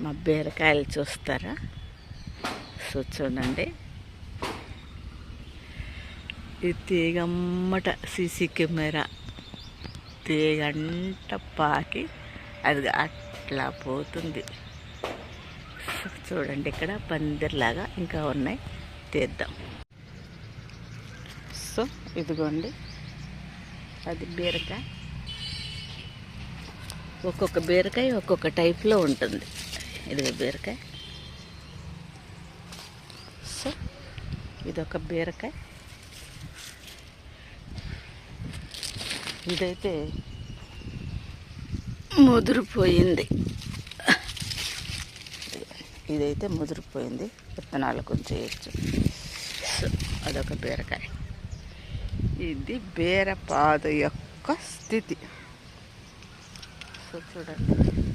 మా బీరకాయలు చూస్తారా? సో చూడండి. ఈ తీగమ్మట సీసీ కెమెరా. తీగంట పాకి అది అట్లా పోతుంది. చూడండి ఇక్కడ పందిర్లాగా ఇంకా ఉన్నాయి. తీద్దాం. సో ఇదిగోండి. అది బీరకాయ. ఒక్కొక్క బీరకాయ ఒక్కొక్క టైప్లో ఉంటుంది. ఇది బీరకాయ. సో ఇదొక బీరకాయ. ఇదైతే ముదిరిపోయింది. ఇదైతే ముదిరిపోయింది. విత్తనాలు కొంచెం వేయచ్చు సో అదొక బీరకాయ. ఇది బీరపాదు యొక్క స్థితి. సో చూడండి.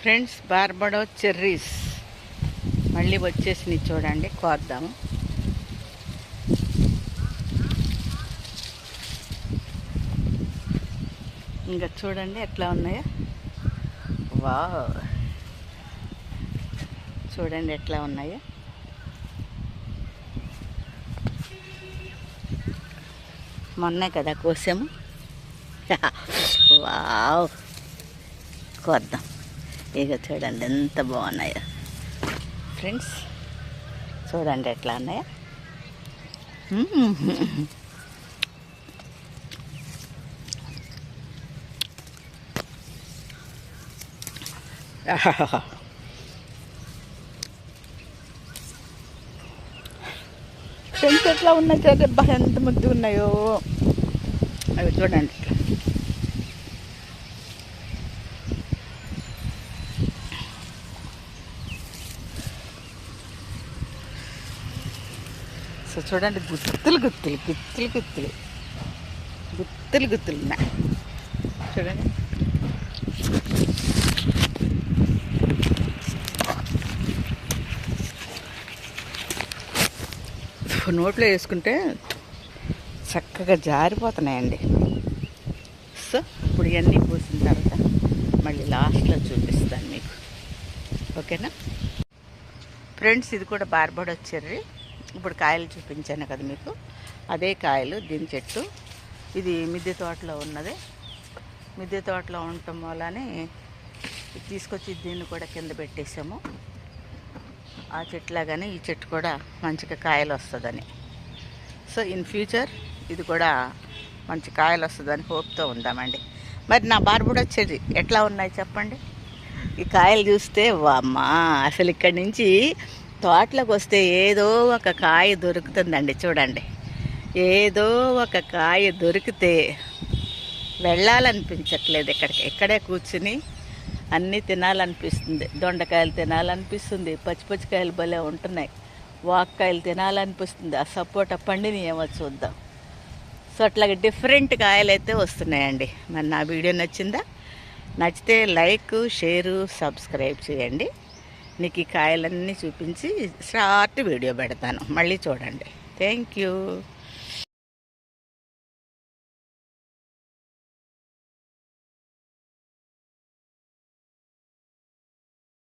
Friends Barbados cherries. మళ్ళీ వచ్చేసినవి చూడండి కోద్దాము ఇంకా చూడండి ఎట్లా ఉన్నాయో. వా చూడండి ఎట్లా ఉన్నాయో. మొన్నే కదా కోసాము. వావ్. కోద్దాం. ఇక చూడండి ఎంత బాగున్నాయో. ఫ్రెండ్స్ చూడండి ఎట్లా ఉన్నాయో. ఫ్రెండ్స్ ఎట్లా ఉన్నాయి? చూడండి ఎంత ముద్దు ఉన్నాయో. అవి చూడండి. సో చూడండి గుత్తులు గుత్తులు గుత్తులు గుత్తులు. గుత్తులు గుత్తులు ఉన్నాయి. చూడండి. నోట్లో వేసుకుంటే చక్కగా జారిపోతున్నాయండి. సో ఇప్పుడు ఇవన్నీ పోసిన తర్వాత మళ్ళీ లాస్ట్లో చూపిస్తాను మీకు. ఓకేనా? ఫ్రెండ్స్ ఇది కూడా బార్బడ్ ఇప్పుడు కాయలు చూపించాను కదా మీకు. అదే కాయలు దీని చెట్టు. ఇది మిద్దె తోటలో ఉన్నది. మిద్దె తోటలో ఉండటం వల్లనే ఇది తీసుకొచ్చి దీన్ని కూడా కింద పెట్టేసాము ఆ చెట్లాగానే ఈ చెట్టు కూడా మంచిగా కాయలు వస్తుందని. సో ఇన్ ఫ్యూచర్ ఇది కూడా మంచి కాయలు వస్తుందని హోప్తో ఉందామండి. మరి నా బార్బుడ్ వచ్చేది ఎట్లా ఉన్నాయి చెప్పండి? ఈ కాయలు చూస్తే వామ్మా అసలు ఇక్కడి నుంచి తోటలోకి వస్తే ఏదో ఒక కాయ దొరుకుతుందండి చూడండి. ఏదో ఒక కాయ దొరికితే వెళ్ళాలనిపించట్లేదు ఇక్కడికి. ఇక్కడే కూర్చుని అన్నీ తినాలనిపిస్తుంది. దొండకాయలు తినాలనిపిస్తుంది. పచ్చి పచ్చికాయలు భలే ఉంటున్నాయి. వాక్కాయలు తినాలనిపిస్తుంది. ఆ సపోటా పండిని ఏమో చూద్దాం. సో అట్లాగే డిఫరెంట్ కాయలు అయితే వస్తున్నాయండి. మరి నా వీడియో నచ్చిందా? నచ్చితే లైక్ షేరు సబ్స్క్రైబ్ చేయండి. నీకు ఈ కాయలన్నీ చూపించి షార్ట్ వీడియో పెడతాను. మళ్ళీ చూడండి. Thank you.